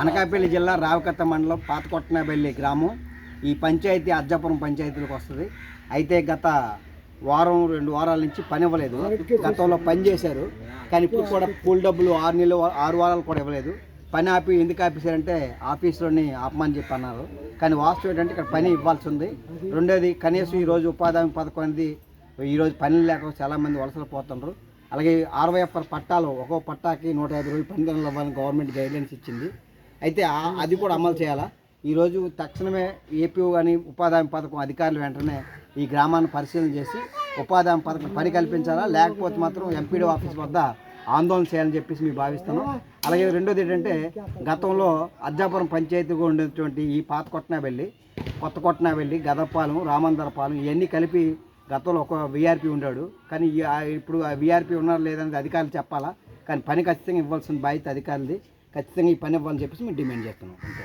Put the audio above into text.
అనకాపల్లి జిల్లా రావకత్త మండలం పాతకొట్టనబెల్లి గ్రామం. ఈ పంచాయతీ అర్జాపురం పంచాయతీలకు వస్తుంది. అయితే గత వారం రెండు వారాల నుంచి పని ఇవ్వలేదు. గతంలో పని చేశారు. కానీ ఇప్పుడు కూడా కూల్ డబ్బులు ఆరు నెలలు ఆరు వారాలు కూడా ఇవ్వలేదు. పని ఆపి ఎందుకు ఆపేశారంటే ఆఫీస్లోని ఆపమని చెప్పి అన్నారు. కానీ వాస్తవం ఏంటంటే ఇక్కడ పని ఇవ్వాల్సి ఉంది. రెండోది కనీసం ఈరోజు ఉపాధి హామీ పథకం అనేది ఈరోజు పని లేక చాలామంది వలసలు పోతున్నారు అలాగే ఆర్వైఎఫ్ఆర్ పట్టాలు ఒక్కో పట్టాకి నూట యాభై రోజులు పని దినాలు ఇవ్వాలని గవర్నమెంట్ గైడ్లైన్స్ ఇచ్చింది. అయితే అది కూడా అమలు చేయాలా? ఈరోజు తక్షణమే ఏపీ కానీ ఉపాధి హామీ పథకం అధికారులు వెంటనే ఈ గ్రామాన్ని పరిశీలన చేసి ఉపాధి హామీ పథకం పని కల్పించాలా లేకపోతే మాత్రం ఎంపీడీ ఆఫీస్ వద్ద ఆందోళన చేయాలని చెప్పేసి మేము భావిస్తున్నాం. అలాగే రెండోది ఏంటంటే గతంలో అర్జాపురం పంచాయతీగా ఉండేటువంటి ఈ పాత కొట్టనాబెల్లి కొత్త కొట్టనాబెల్లి గదపాలెం రామందరపాలెం ఇవన్నీ కలిపి గతంలో ఒక వీఆర్పీ ఉన్నాడు కానీ ఇప్పుడు ఆ వీఆర్పీ ఉన్నారు లేదనేది అధికారులు చెప్పాలా? కానీ పని ఖచ్చితంగా ఇవ్వాల్సిన బాధ్యత అధికారులది. ఖచ్చితంగా ఈ పని ఇవ్వాలని చెప్పేసి మేము డిమాండ్ చేస్తున్నాం అంతే.